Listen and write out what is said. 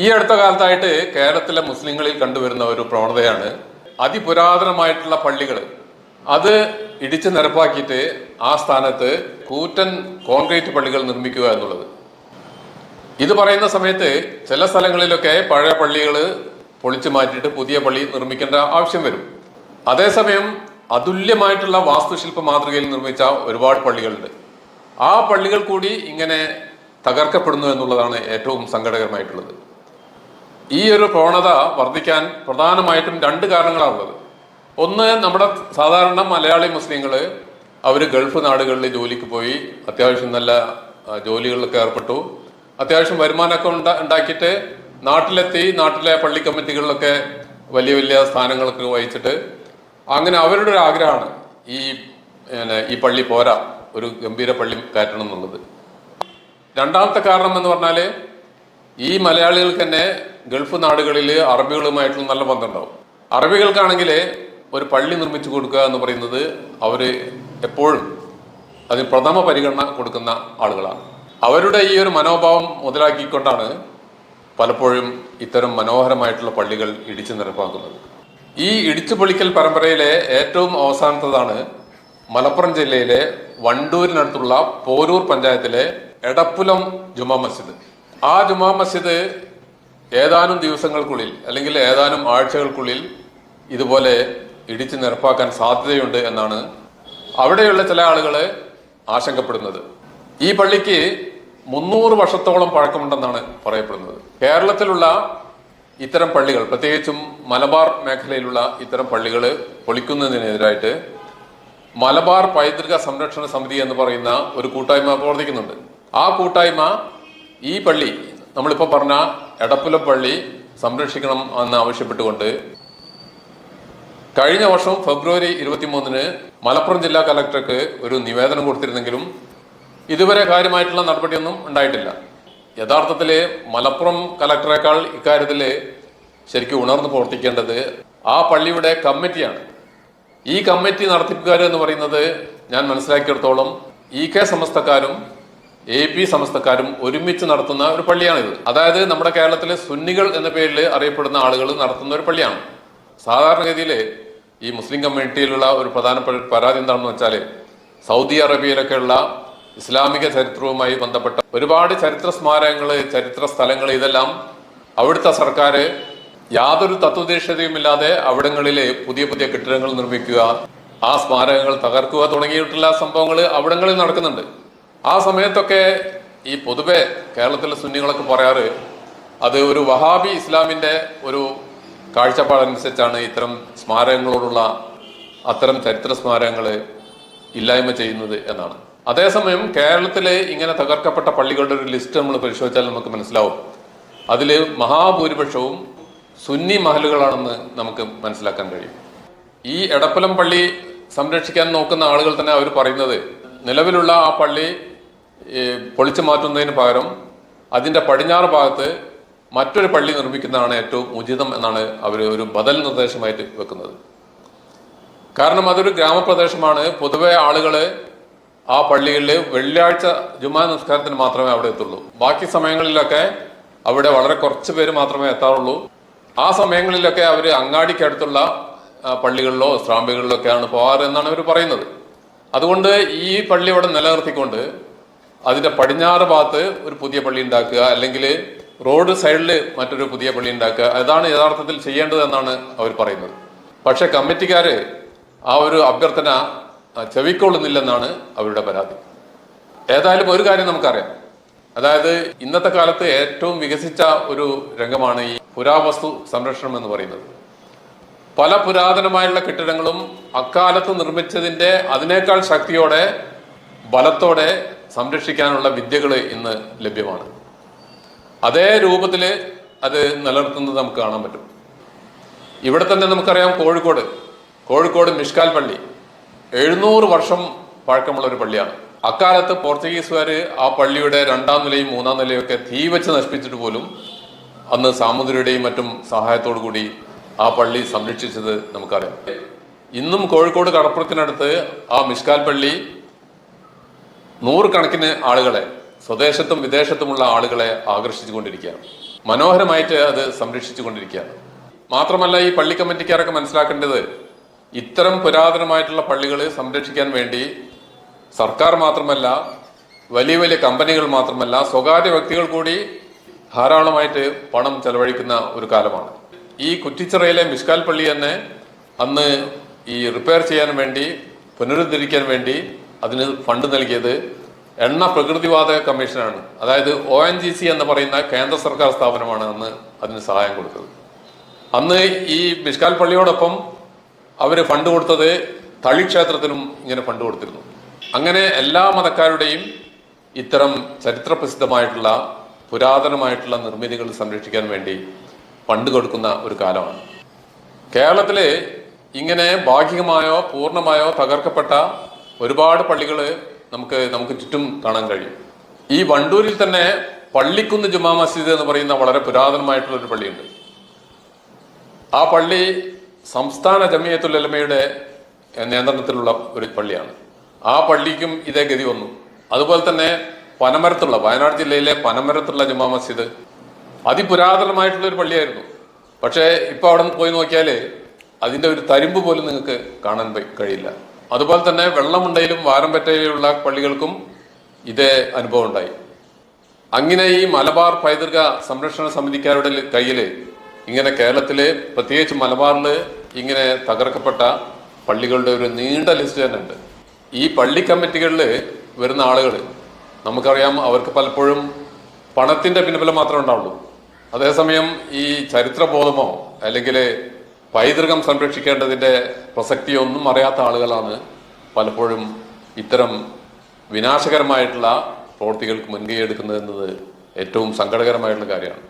ഈ അടുത്ത കാലത്തായിട്ട് കേരളത്തിലെ മുസ്ലിങ്ങളിൽ കണ്ടുവരുന്ന ഒരു പ്രവണതയാണ് അതിപുരാതനമായിട്ടുള്ള പള്ളികൾ. അത് ഇടിച്ചു നിരപ്പാക്കിയിട്ട് ആ സ്ഥാനത്ത് കൂറ്റൻ കോൺക്രീറ്റ് പള്ളികൾ നിർമ്മിക്കുക എന്നുള്ളത്. ഇത് പറയുന്ന സമയത്ത് ചില സ്ഥലങ്ങളിലൊക്കെ പഴയ പള്ളികൾ പൊളിച്ചു മാറ്റിയിട്ട് പുതിയ പള്ളി നിർമ്മിക്കേണ്ട ആവശ്യം വരും. അതേസമയം അതുല്യമായിട്ടുള്ള വാസ്തുശില്പ മാതൃകയിൽ നിർമ്മിച്ച ഒരുപാട് പള്ളികളുണ്ട്. ആ പള്ളികൾ കൂടി ഇങ്ങനെ തകർക്കപ്പെടുന്നു എന്നുള്ളതാണ് ഏറ്റവും സങ്കടകരമായിട്ടുള്ളത്. ഈ ഒരു പ്രവണത വർദ്ധിക്കാൻ പ്രധാനമായിട്ടും രണ്ട് കാരണങ്ങളാണുള്ളത് ഒന്ന് നമ്മുടെ സാധാരണ മലയാളി മുസ്ലിങ്ങൾ അവർ ഗൾഫ് നാടുകളിൽ ജോലിക്ക് പോയി അത്യാവശ്യം നല്ല ജോലികളിലൊക്കെ ഏർപ്പെട്ടു. അത്യാവശ്യം വരുമാനമൊക്കെ ഉണ്ടാ ഉണ്ടാക്കിയിട്ട് നാട്ടിലെത്തി നാട്ടിലെ പള്ളി കമ്മിറ്റികളിലൊക്കെ വലിയ വലിയ സ്ഥാനങ്ങളൊക്കെ വഹിച്ചിട്ട് അങ്ങനെ അവരുടെ ഒരു ആഗ്രഹമാണ് ഈ ഈ പള്ളി പോരാ ഒരു ഗംഭീര പള്ളി കയറ്റണം എന്നുള്ളത്. രണ്ടാമത്തെ കാരണം എന്ന് പറഞ്ഞാൽ ഈ മലയാളികൾക്ക് തന്നെ ഗൾഫ് നാടുകളിൽ അറബികളുമായിട്ടുള്ള നല്ല ബന്ധമുണ്ടാവും അറബികൾക്കാണെങ്കിൽ ഒരു പള്ളി നിർമ്മിച്ചു കൊടുക്കുക എന്ന് പറയുന്നത് അവർ എപ്പോഴും അതിന് പ്രഥമ പരിഗണന കൊടുക്കുന്ന ആളുകളാണ്. അവരുടെ ഈ ഒരു മനോഭാവം മുതലാക്കിക്കൊണ്ടാണ് പലപ്പോഴും ഇത്തരം മനോഹരമായിട്ടുള്ള പള്ളികൾ ഇടിച്ചു നിരപ്പാക്കുന്നത്. ഈ ഇടിച്ചു പൊളിക്കൽ പരമ്പരയിലെ ഏറ്റവും അവസാനത്തതാണ് മലപ്പുറം ജില്ലയിലെ വണ്ടൂരിനടുത്തുള്ള പോരൂർ പഞ്ചായത്തിലെ എടപ്പുലം ജുമാ മസ്ജിദ്. ആ ജുമാ മസ്ജിദ് ഏതാനും ദിവസങ്ങൾക്കുള്ളിൽ അല്ലെങ്കിൽ ഏതാനും ആഴ്ചകൾക്കുള്ളിൽ ഇതുപോലെ ഇടിച്ചു നിരപ്പാക്കാൻ സാധ്യതയുണ്ട് എന്നാണ് അവിടെയുള്ള ചില ആളുകളെ ആശങ്കപ്പെടുന്നത്. ഈ പള്ളിക്ക് മുന്നൂറ് വർഷത്തോളം പഴക്കമുണ്ടെന്നാണ് പറയപ്പെടുന്നത്. കേരളത്തിലുള്ള ഇത്തരം പള്ളികൾ പ്രത്യേകിച്ചും മലബാർ മേഖലയിലുള്ള ഇത്തരം പള്ളികൾ പൊളിക്കുന്നതിനെതിരായിട്ട് മലബാർ പൈതൃക സംരക്ഷണ സമിതി എന്ന് പറയുന്ന ഒരു കൂട്ടായ്മ പ്രവർത്തിക്കുന്നുണ്ട്. ആ കൂട്ടായ്മ ഈ പള്ളി നമ്മളിപ്പോൾ പറഞ്ഞ എടപ്പുലം പള്ളി സംരക്ഷിക്കണം എന്ന് ആവശ്യപ്പെട്ടുകൊണ്ട് കഴിഞ്ഞ വർഷം ഫെബ്രുവരി ഇരുപത്തിമൂന്നിന് മലപ്പുറം ജില്ലാ കലക്ടർക്ക് ഒരു നിവേദനം കൊടുത്തിരുന്നെങ്കിലും ഇതുവരെ കാര്യമായിട്ടുള്ള നടപടിയൊന്നും ഉണ്ടായിട്ടില്ല. യഥാർത്ഥത്തിൽ മലപ്പുറം കലക്ടറേക്കാൾ ഇക്കാര്യത്തിൽ ശരിക്കും ഉണർന്നു പ്രവർത്തിക്കേണ്ടത് ആ പള്ളിയുടെ കമ്മിറ്റിയാണ്. ഈ കമ്മിറ്റി നടത്തിപ്പുകാർ എന്ന് പറയുന്നത് ഞാൻ മനസ്സിലാക്കിയിടത്തോളം ഇ കെ സമസ്തക്കാരും എ പി സമസ്തക്കാരും ഒരുമിച്ച് നടത്തുന്ന ഒരു പള്ളിയാണിത്. അതായത് നമ്മുടെ കേരളത്തിലെ സുന്നികൾ എന്ന പേരിൽ അറിയപ്പെടുന്ന ആളുകൾ നടത്തുന്ന ഒരു പള്ളിയാണ്. സാധാരണഗതിയിൽ ഈ മുസ്ലിം കമ്മ്യൂണിറ്റിയിലുള്ള ഒരു പ്രധാന പരാതി എന്താണെന്ന് വെച്ചാൽ സൗദി അറേബ്യയിലൊക്കെയുള്ള ഇസ്ലാമിക ചരിത്രവുമായി ബന്ധപ്പെട്ട ഒരുപാട് ചരിത്ര സ്മാരകങ്ങൾ ചരിത്ര സ്ഥലങ്ങൾ ഇതെല്ലാം അവിടുത്തെ സർക്കാർ യാതൊരു തത്വദേശതയുമില്ലാതെ അവിടങ്ങളിൽ പുതിയ പുതിയ കെട്ടിടങ്ങൾ നിർമ്മിക്കുക ആ സ്മാരകങ്ങൾ തകർക്കുക തുടങ്ങിയിട്ടുള്ള സംഭവങ്ങൾ അവിടങ്ങളിൽ നടക്കുന്നുണ്ട്. ആ സമയത്തൊക്കെ ഈ പൊതുവെ കേരളത്തിലെ സുന്നികളൊക്കെ പറയാറ് അത് ഒരു വഹാബി ഇസ്ലാമിന്റെ ഒരു കാഴ്ചപ്പാടനുസരിച്ചാണ് ഇത്തരം സ്മാരകങ്ങളോടുള്ള അത്തരം ചരിത്ര സ്മാരകങ്ങൾ ഇല്ലായ്മ ചെയ്യുന്നത് എന്നാണ്. അതേസമയം കേരളത്തിലെ ഇങ്ങനെ തകർക്കപ്പെട്ട പള്ളികളുടെ ഒരു ലിസ്റ്റ് നമ്മൾ പരിശോധിച്ചാൽ നമുക്ക് മനസ്സിലാവും. അതിൽ മഹാഭൂരിപക്ഷവും സുന്നി മഹലുകളാണെന്ന് നമുക്ക് മനസ്സിലാക്കാൻ കഴിയും. ഈ എടപ്പലം പള്ളി സംരക്ഷിക്കാൻ നോക്കുന്ന ആളുകൾ തന്നെ അവർ പറയുന്നത് നിലവിലുള്ള ആ പള്ളി പൊളിച്ചു മാറ്റുന്നതിന് പകരം അതിന്റെ പടിഞ്ഞാറ് ഭാഗത്ത് മറ്റൊരു പള്ളി നിർമ്മിക്കുന്നതാണ് ഏറ്റവും ഉചിതം എന്നാണ് അവർ ഒരു ബദൽ നിർദ്ദേശമായിട്ട് വെക്കുന്നത്. കാരണം അതൊരു ഗ്രാമപ്രദേശമാണ്. പൊതുവെ ആളുകൾ ആ പള്ളികളിൽ വെള്ളിയാഴ്ച ജുമാ നിസ്കാരത്തിന് മാത്രമേ അവിടെ എത്തുള്ളൂ. ബാക്കി സമയങ്ങളിലൊക്കെ അവിടെ വളരെ കുറച്ച് പേര് മാത്രമേ എത്താറുള്ളൂ. ആ സമയങ്ങളിലൊക്കെ അവർ അങ്ങാടിക്കടുത്തുള്ള പള്ളികളിലോ സ്രാമ്പികളിലോ ഒക്കെയാണ് പോകാറ് എന്നാണ് അവർ പറയുന്നത്. അതുകൊണ്ട് ഈ പള്ളി അവിടെ നിലനിർത്തിക്കൊണ്ട് അതിന്റെ പടിഞ്ഞാറ് ഭാഗത്ത് ഒരു പുതിയ പള്ളി ഉണ്ടാക്കുക അല്ലെങ്കിൽ റോഡ് സൈഡിൽ മറ്റൊരു പുതിയ പള്ളി ഉണ്ടാക്കുക. അതാണ് യഥാർത്ഥത്തിൽ ചെയ്യേണ്ടതെന്നാണ് അവർ പറയുന്നത്. പക്ഷെ കമ്മിറ്റിക്കാര് ആ ഒരു അഭ്യർത്ഥന ചെവിക്കൊള്ളുന്നില്ലെന്നാണ് അവരുടെ പരാതി. ഏതായാലും ഒരു കാര്യം നമുക്കറിയാം. അതായത് ഇന്നത്തെ കാലത്ത് ഏറ്റവും വികസിച്ച ഒരു രംഗമാണ് ഈ പുരാവസ്തു സംരക്ഷണം എന്ന് പറയുന്നത്. പല പുരാതനമായുള്ള കെട്ടിടങ്ങളും അക്കാലത്ത് നിർമ്മിച്ചതിന്റെ അതിനേക്കാൾ ശക്തിയോടെ ബലത്തോടെ സംരക്ഷിക്കാനുള്ള വിദ്യകൾ ഇന്ന് ലഭ്യമാണ്. അതേ രൂപത്തിൽ അത് നിലനിർത്തുന്നത് നമുക്ക് കാണാൻ പറ്റും. ഇവിടെ തന്നെ നമുക്കറിയാം കോഴിക്കോട്. കോഴിക്കോട് മിഷ്കാൽ പള്ളി. എഴുന്നൂറ് വർഷം പഴക്കമുള്ള ഒരു പള്ളിയാണ്. അക്കാലത്ത് പോർച്ചുഗീസുകാർ ആ പള്ളിയുടെ രണ്ടാം നിലയും മൂന്നാം നിലയും ഒക്കെ തീ വെച്ച് നശിപ്പിച്ചിട്ട് പോലും അന്ന് സാമൂതിരിയുടെയും മറ്റും സഹായത്തോടു കൂടി ആ പള്ളി സംരക്ഷിച്ചത് നമുക്കറിയാം. ഇന്നും കോഴിക്കോട് കടപ്പുറത്തിനടുത്ത് ആ മിഷ്കാൽ പള്ളി നൂറുകണക്കിന് ആളുകളെ സ്വദേശത്തും വിദേശത്തുമുള്ള ആളുകളെ ആകർഷിച്ചുകൊണ്ടിരിക്കുകയാണ്. മനോഹരമായിട്ട് അത് സംരക്ഷിച്ചു കൊണ്ടിരിക്കുകയാണ് മാത്രമല്ല ഈ പള്ളി കമ്മിറ്റിക്കാരൊക്കെ മനസ്സിലാക്കേണ്ടത് ഇത്തരം പുരാതനമായിട്ടുള്ള പള്ളികൾ സംരക്ഷിക്കാൻ വേണ്ടി സർക്കാർ മാത്രമല്ല വലിയ വലിയ കമ്പനികൾ മാത്രമല്ല സ്വകാര്യ വ്യക്തികൾ കൂടി ധാരാളമായിട്ട് പണം ചെലവഴിക്കുന്ന ഒരു കാലമാണ്. ഈ കുറ്റിച്ചിറയിലെ മിഷ്കാൽ പള്ളി തന്നെ അന്ന് ഈ റിപ്പയർ ചെയ്യാൻ വേണ്ടി പുനരുദ്ധരിക്കാൻ വേണ്ടി അതിന് ഫണ്ട് നൽകിയത് എണ്ണ പ്രകൃതിവാതക കമ്മീഷനാണ്. അതായത് ഒ എൻ ജി സി എന്ന് പറയുന്ന കേന്ദ്ര സർക്കാർ സ്ഥാപനമാണ് അന്ന് അതിന് സഹായം കൊടുത്തത്. അന്ന് ഈ മിഷ്കാൽ പള്ളിയോടൊപ്പം അവർ ഫണ്ട് കൊടുത്തത് തളി ക്ഷേത്രത്തിനും ഇങ്ങനെ ഫണ്ട് കൊടുത്തിരുന്നു. അങ്ങനെ എല്ലാ മതക്കാരുടെയും ഇത്തരം ചരിത്ര പ്രസിദ്ധമായിട്ടുള്ള പുരാതനമായിട്ടുള്ള നിർമ്മിതികൾ സംരക്ഷിക്കാൻ വേണ്ടി ഫണ്ട് കൊടുക്കുന്ന ഒരു കാലമാണ്. കേരളത്തിലെ ഇങ്ങനെ ഭാഗികമായോ പൂർണമായോ തകർക്കപ്പെട്ട ഒരുപാട് പള്ളികൾ നമുക്ക് നമുക്ക് ചുറ്റും കാണാൻ കഴിയും. ഈ വണ്ടൂരിൽ തന്നെ പള്ളിക്കുന്ന് ജുമാ മസ്ജിദ് എന്ന് പറയുന്ന വളരെ പുരാതനമായിട്ടുള്ള ഒരു പള്ളിയുണ്ട്. ആ പള്ളി സംസ്ഥാന ജമിയത്തുൽ ഉലമയുടെ നിയന്ത്രണത്തിലുള്ള ഒരു പള്ളിയാണ്. ആ പള്ളിക്കും ഇതേ ഗതി വന്നു. അതുപോലെ തന്നെ പനമരത്തുള്ള വയനാട് ജില്ലയിലെ പനമരത്തുള്ള ജുമാ മസ്ജിദ് അതിപുരാതനമായിട്ടുള്ള ഒരു പള്ളിയായിരുന്നു. പക്ഷേ ഇപ്പോൾ അവിടെ പോയി നോക്കിയാൽ അതിന്റെ ഒരു തരിമ്പ് പോലും നിങ്ങൾക്ക് കാണാൻ കഴിയില്ല. അതുപോലെ തന്നെ വെള്ളമുണ്ടയിലും വാരമ്പറ്റയിലുള്ള പള്ളികൾക്കും ഇതേ അനുഭവം ഉണ്ടായി അങ്ങനെ ഈ മലബാർ പൈതൃക സംരക്ഷണ സമിതിക്കാരുടെ കയ്യിൽ ഇങ്ങനെ കേരളത്തിലെ പ്രത്യേകിച്ച് മലബാറിൽ ഇങ്ങനെ തകർക്കപ്പെട്ട പള്ളികളുടെ ഒരു നീണ്ട ലിസ്റ്റ് തന്നെ ഉണ്ട്. ഈ പള്ളി കമ്മിറ്റികളിൽ വരുന്ന ആളുകൾ നമുക്കറിയാം അവർക്ക് പലപ്പോഴും പണത്തിന്റെ പിൻബലം മാത്രമേ ഉണ്ടാവുള്ളൂ. അതേസമയം ഈ ചരിത്രബോധമോ അല്ലെങ്കിൽ പൈതൃകം സംരക്ഷിക്കേണ്ടതിന്റെ പ്രസക്തിയൊന്നും അറിയാത്ത ആളുകളാണ് പലപ്പോഴും ഇത്തരം വിനാശകരമായിട്ടുള്ള പ്രവൃത്തികൾക്ക് മുൻകൈ എടുക്കുന്നത് എന്നത് ഏറ്റവും സങ്കടകരമായിട്ടുള്ള കാര്യമാണ്.